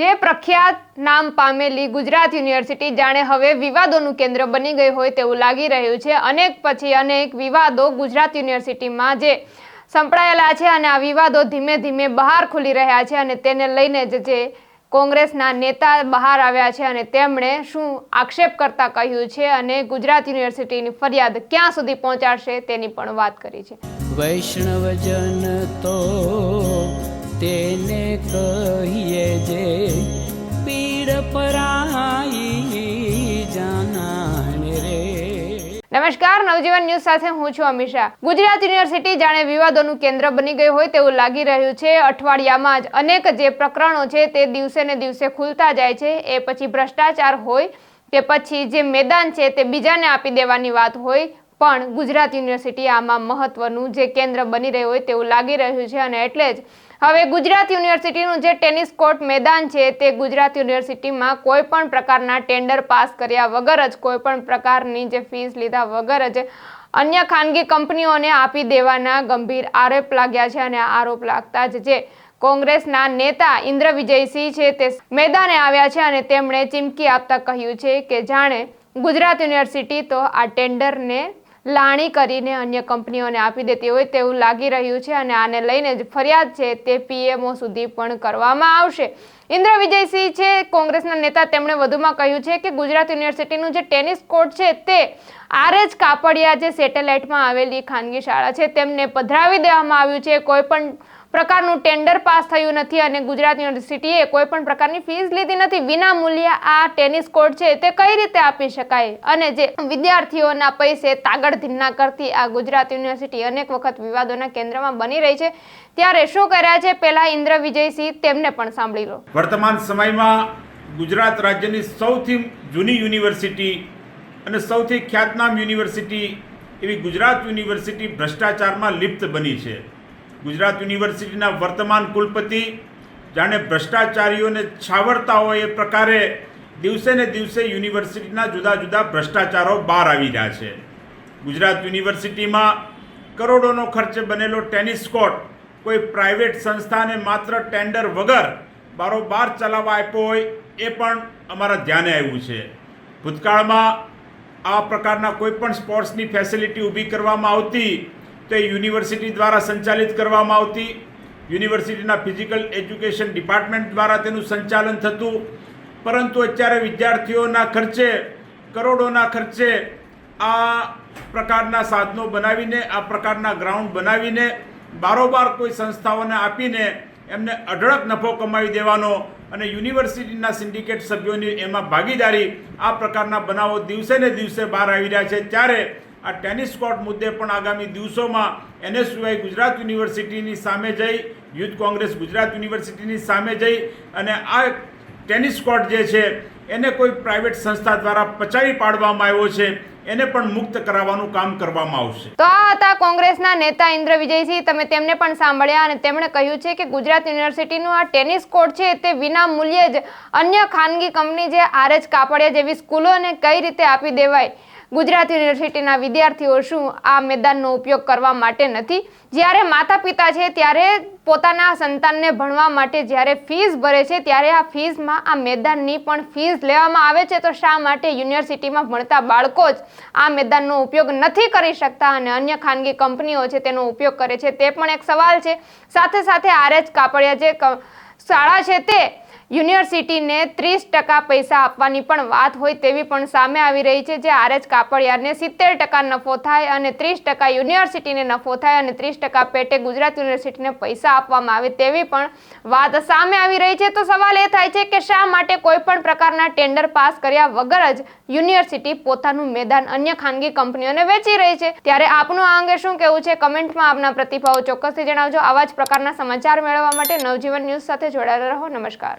જે પ્રખ્યાત નામ પામેલી ગુજરાત યુનિવર્સિટી જાણે હવે વિવાદોનું કેન્દ્ર બની ગઈ હોય તેવું લાગી રહ્યું છે. અનેક પછી અનેક વિવાદો ગુજરાત યુનિવર્સિટીમાં જે સંપળાયેલા છે અને આ વિવાદો ધીમે ધીમે બહાર ખુલી રહ્યા છે અને તેને લઈને જ જે કોંગ્રેસના નેતા બહાર આવ્યા છે અને તેમણે શું આક્ષેપ કરતા કહ્યું છે અને ગુજરાત યુનિવર્સિટીની ફરિયાદ ક્યાં સુધી પહોંચાડશે તેની પણ વાત કરી છે. વૈષ્ણવજન તો તેને કહીએ જે નમસ્કાર, નવજીવન ન્યૂઝ સાથે હું છું અમિશા ગુજરાત યુનિવર્સિટી જાણે વિવાદોનું કેન્દ્ર બની ગયું હોય તેવું લાગી રહ્યું છે. અઠવાડિયામાં જ અનેક જે પ્રકરણો છે તે દિવસે ને દિવસે ખુલતા જાય છે. એ પછી ભ્રષ્ટાચાર હોય, કે પછી જે મેદાન છે તે બીજાને આપી દેવાની વાત હોય પણ ગુજરાત યુનિવર્સિટી આમાં મહત્વનું જે કેન્દ્ર બની રહ્યું હોય તેવું લાગી રહ્યું છે અને એટલે જ હવે ગુજરાત યુનિવર્સિટીનું જે ટેનિસ કોર્ટ મેદાન છે તે ગુજરાત યુનિવર્સિટીમાં કોઈ પણ પ્રકારના ટેન્ડર પાસ કર્યા વગર જ, કોઈ પણ પ્રકારની જે ફીસ લીધા વગર જ અન્ય ખાનગી કંપનીઓને આપી દેવાના ગંભીર આરોપ લાગ્યા છે અને આરોપ લાગતા જ જે કોંગ્રેસના નેતા ઇન્દ્ર વિજયસિંહ છે તે મેદાને આવ્યા છે અને તેમણે ચીમકી આપતા કહ્યું છે કે જાણે ગુજરાત યુનિવર્સિટી તો આ ટેન્ડરને લાણી કરીને અન્ય કંપનીઓને આપી દેતી હોય તેવું લાગી રહ્યું છે અને આને લઈને જ ફરિયાદ છે તે પીએમઓ સુધી પણ કરવામાં આવશે. ઇન્દ્ર વિજયસિંહ છે, કોંગ્રેસના નેતા, તેમણે વધુમાં કહ્યું છે કે ગુજરાત યુનિવર્સિટીનું જે ટેનિસ કોર્ટ છે તે આરએચ કાપડિયા જે સેટેલાઇટમાં આવેલી ખાનગી શાળા છે તેમને પધરાવી દેવામાં આવ્યું છે. કોઈ પણ પ્રકારનું ટેન્ડર પાસ થયું નથી અને ગુજરાત યુનિવર્સિટીએ કોઈ પણ પ્રકારની ફીસ લીધી નથી. વિના મૂલ્યે આ ટેનિસ કોર્ટ છે તે કઈ રીતે આપી શકાય? અને જે વિદ્યાર્થીઓના પૈસે તાગડ તાગડધીના કરતી આ ગુજરાત યુનિવર્સિટી અનેક વખત વિવાદોના કેન્દ્રમાં બની રહી છે. ત્યારે શું કર્યા છે? પહેલા ઇન્દ્ર વિજયસિંહ તેમને પણ સાંભળી લો. વર્તમાન સમયમાં ગુજરાત રાજ્યની સૌથી જૂની યુનિવર્સિટી અને સૌથી ખ્યાતનામ યુનિવર્સિટી એવી ગુજરાત યુનિવર્સિટી ભ્રષ્ટાચારમાં લિપ્ત બની છે. ગુજરાત યુનિવર્સિટીના વર્તમાન કુલપતિ, જાણે ભ્રષ્ટાચારીઓને છાવરતા હોય એ પ્રકારે દિવસે ને દિવસે યુનિવર્સિટીના જુદા જુદા ભ્રષ્ટાચારો બહાર આવી રહ્યા છે. ગુજરાત યુનિવર્સિટીમાં કરોડોનો ખર્ચે બનેલો ટેનિસ કોર્ટ, કોઈ પ્રાઇવેટ સંસ્થાને માત્ર ટેન્ડર વગર બારોબાર ચલાવવા આપ્યો હોય એ પણ અમારા ધ્યાને આવ્યું છે. ભૂતકાળમાં આ પ્રકારના કોઈ પણ સ્પોર્ટ્સની ફેસિલિટી ઊભી કરવામાં આવતી તો યુનિવર્સિટી દ્વારા સંચાલિત કરવામાં આવતી યુનિવર્સિટીના ફિઝિકલ એજ્યુકેશન ડિપાર્ટમેન્ટ દ્વારા તેનું સંચાલન થતું. પરંતુ અત્યારે વિદ્યાર્થીઓના ખર્ચે, કરોડોના ખર્ચે આ પ્રકારના સાધનો બનાવીને, આ પ્રકારના ગ્રાઉન્ડ બનાવીને, બારોબાર કોઈ સંસ્થાઓને આપીને એમને અઢળક નફો કમાવી દેવાનો અને યુનિવર્સિટીના સિન્ડિકેટ સભ્યોની એમાં ભાગીદારી આ પ્રકારના બનાવો દિવસે ને દિવસે બહાર આવી રહ્યા છે. ત્યારે આ ટેનિસ કોર્ટ મુદ્દે પણ આગામી દિવસોમાં એનએસયુઆઈ ગુજરાત યુનિવર્સિટીની સામે જઈ, યુથ કોંગ્રેસ ગુજરાત યુનિવર્સિટીની સામે જઈ અને આ ટેનિસ કોર્ટ જે છે, એને કોઈ પ્રાઇવેટ સંસ્થા દ્વારા પચાવી પાડવામાં આવ્યો છે, એને પણ મુક્ત કરાવવાનું કામ કરવામાં આવશે. તો આ હતા કોંગ્રેસના નેતા ઇન્દ્ર વિજયસિંહ. તમે તેમને પણ સાંભળ્યા અને તેમણે કહ્યું છે કે ગુજરાત યુનિવર્સિટીનું આ ટેનિસ કોર્ટ છે, તે વિના મૂલ્યે જ અન્ય ખાનગી કંપની જે આરએચ કાપડિયા જેવી સ્કૂલોને કઈ રીતે આપી દેવાય ગુજરાત યુનિવર્સિટીના વિદ્યાર્થીઓ શું આ મેદાનનો ઉપયોગ કરવા માટે નથી? જ્યારે માતા પિતા છે, ત્યારે પોતાના સંતાનને ભણવા માટે જ્યારે ફીસ ભરે છે, ત્યારે આ ફીસમાં આ મેદાનની પણ ફીસ લેવામાં આવે છે. તો શા માટે યુનિવર્સિટીમાં ભણતા બાળકો જ આ મેદાનનો ઉપયોગ નથી કરી શકતા અને અન્ય ખાનગી કંપનીઓ છે, તેનો ઉપયોગ કરે છે? તે પણ એક સવાલ છે. સાથે સાથે આરએચ કાપડિયા જે શાળા છે તે યુનિવર્સિટીને ત્રીસ ટકા પૈસા આપવાની પણ વાત હોય તેવી પણ સામે આવી રહી છે, જે આરએચ કાપડિયાને સિત્તેર ટકા નફો થાય અને ત્રીસ ટકા યુનિવર્સિટીને નફો થાય અને ત્રીસ ટકા પેટે ગુજરાત યુનિવર્સિટીને પૈસા આપવામાં આવે તેવી પણ વાત સામે આવી રહી છે. તો સવાલ એ થાય છે કે શા માટે કોઈ પણ પ્રકારના ટેન્ડર પાસ કર્યા વગર જ યુનિવર્સિટી પોતાનું મેદાન અન્ય ખાનગી કંપનીઓને વેચી રહી છે? ત્યારે આપનું આ અંગે શું કહેવું છે? કમેન્ટમાં આપના પ્રતિભાવો ચોક્કસથી જણાવજો. આવા જ પ્રકારના સમાચાર મેળવવા માટે નવજીવન ન્યૂઝ સાથે જોડાયેલા રહો. નમસ્કાર.